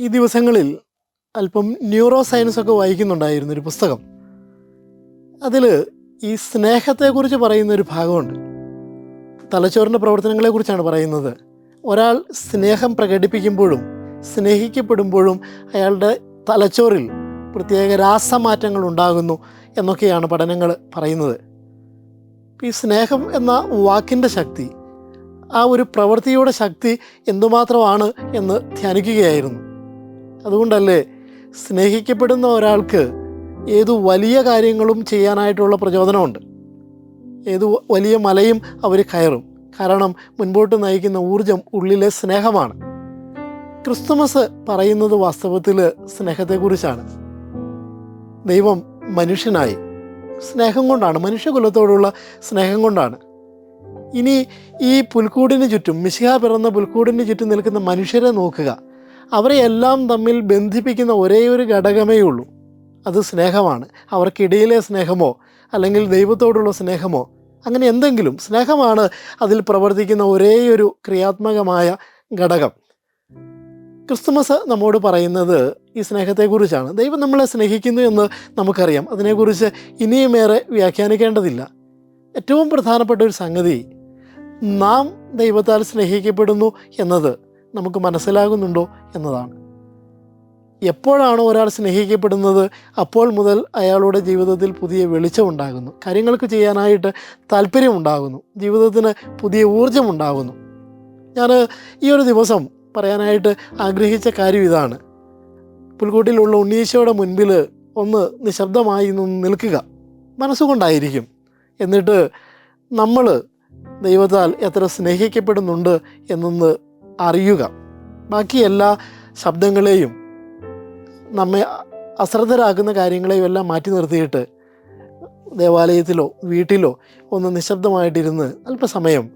ഈ ദിവസങ്ങളിൽ അല്പം ന്യൂറോ സയൻസ് ഒക്കെ വായിക്കുന്നുണ്ടായിരുന്ന ഒരു പുസ്തകം. അതിൽ ഈ സ്നേഹത്തെക്കുറിച്ച് പറയുന്ന ഒരു ഭാഗമുണ്ട്. തലച്ചോറിന്റെ പ്രവർത്തനങ്ങളെക്കുറിച്ചാണ് പറയുന്നത്. ഒരാൾ സ്നേഹം പ്രകടിപ്പിക്കുമ്പോഴും സ്നേഹിക്കപ്പെടുമ്പോഴും അയാളുടെ തലച്ചോറിൽ പ്രത്യേക രാസമാറ്റങ്ങൾ ഉണ്ടാകുന്നു എന്നൊക്കെയാണ് പഠനങ്ങൾ പറയുന്നത്. ഈ സ്നേഹം എന്ന വാക്കിന്റെ ശക്തി ആ ഒരു പ്രവൃത്തിയുടെ ശക്തി എന്തുമാത്രമാണ് എന്ന് ധ്യാനിക്കുകയായിരുന്നു. അതുകൊണ്ടല്ലേ സ്നേഹിക്കപ്പെടുന്ന ഒരാൾക്ക് ഏതു വലിയ കാര്യങ്ങളും ചെയ്യാനായിട്ടുള്ള പ്രചോദനമുണ്ട്. ഏതു വലിയ മലയും അവർ കയറും. കാരണം മുൻപോട്ട് നയിക്കുന്ന ഊർജം ഉള്ളിലെ സ്നേഹമാണ്. ക്രിസ്തുമസ് പറയുന്നത് വാസ്തവത്തിൽ സ്നേഹത്തെക്കുറിച്ചാണ്. ദൈവം മനുഷ്യനായി സ്നേഹം കൊണ്ടാണ് മനുഷ്യകുലത്തോടുള്ള സ്നേഹം കൊണ്ടാണ്. ഇനി ഈ പുൽക്കൂടിന് ചുറ്റും മിശിഹ പിറന്ന പുൽക്കൂടിന് ചുറ്റും നിൽക്കുന്ന മനുഷ്യരെ നോക്കുക. അവരെ എല്ലാം തമ്മിൽ ബന്ധിപ്പിക്കുന്ന ഒരേ ഒരു ഘടകമേ ഉള്ളൂ. അത് സ്നേഹമാണ്. അവർക്കിടയിലെ സ്നേഹമോ അല്ലെങ്കിൽ ദൈവത്തോടുള്ള സ്നേഹമോ അങ്ങനെ എന്തെങ്കിലും സ്നേഹമാണ് അതിൽ പ്രവർത്തിക്കുന്ന ഒരേ ഒരു ക്രിയാത്മകമായ ഘടകം. ക്രിസ്തുമസ് നമ്മോട് പറയുന്നത് ഈ സ്നേഹത്തെക്കുറിച്ചാണ്. ദൈവം നമ്മളെ സ്നേഹിക്കുന്നു എന്ന് നമുക്കറിയാം. അതിനെക്കുറിച്ച് ഇനിയുമേറെ വ്യാഖ്യാനിക്കേണ്ടതില്ല. ഏറ്റവും പ്രധാനപ്പെട്ട ഒരു സംഗതി നാം ദൈവത്താൽ സ്നേഹിക്കപ്പെടുന്നു എന്നത് നമുക്ക് മനസ്സിലാകുന്നുണ്ടോ എന്നതാണ്. എപ്പോഴാണ് ഒരാൾ സ്നേഹിക്കപ്പെടുന്നത് അപ്പോൾ മുതൽ അയാളുടെ ജീവിതത്തിൽ പുതിയ വെളിച്ചമുണ്ടാകുന്നു കാര്യങ്ങൾക്ക് ചെയ്യാനായിട്ട് താല്പര്യമുണ്ടാകുന്നു ജീവിതത്തിന് പുതിയ ഊർജമുണ്ടാകുന്നു ഞാൻ ഈ ഒരു ദിവസം പറയാനായിട്ട് ആഗ്രഹിച്ച കാര്യം ഇതാണ്. പുൽക്കൂട്ടിലുള്ള ഉണ്ണീശോയുടെ മുൻപിൽ ഒന്ന് നിശബ്ദമായി നിന്ന് നിൽക്കുക. മനസ്സുകൊണ്ടായിരിക്കും. എന്നിട്ട് നമ്മൾ ദൈവത്താൽ എത്ര സ്നേഹിക്കപ്പെടുന്നുണ്ട് എന്നൊന്ന് അറിയുക. ബാക്കി എല്ലാ ശബ്ദങ്ങളെയും നമ്മെ അശ്രദ്ധരാക്കുന്ന കാര്യങ്ങളെയും എല്ലാം മാറ്റി നിർത്തിയിട്ട് ദേവാലയത്തിലോ വീട്ടിലോ ഒന്ന് നിശബ്ദമായിട്ടിരുന്ന് അല്പസമയം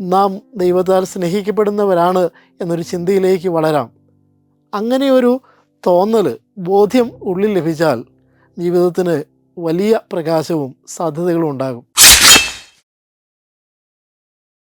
നാം ദൈവത്താൽ സ്നേഹിക്കപ്പെടുന്നവരാണ് എന്നൊരു ചിന്തയിലേക്ക് വളരാം. അങ്ങനെയൊരു തോന്നൽ ബോധ്യം ഉള്ളിൽ ലഭിച്ചാൽ ജീവിതത്തിന് വലിയ പ്രകാശവും സാധ്യതകളും ഉണ്ടാകും.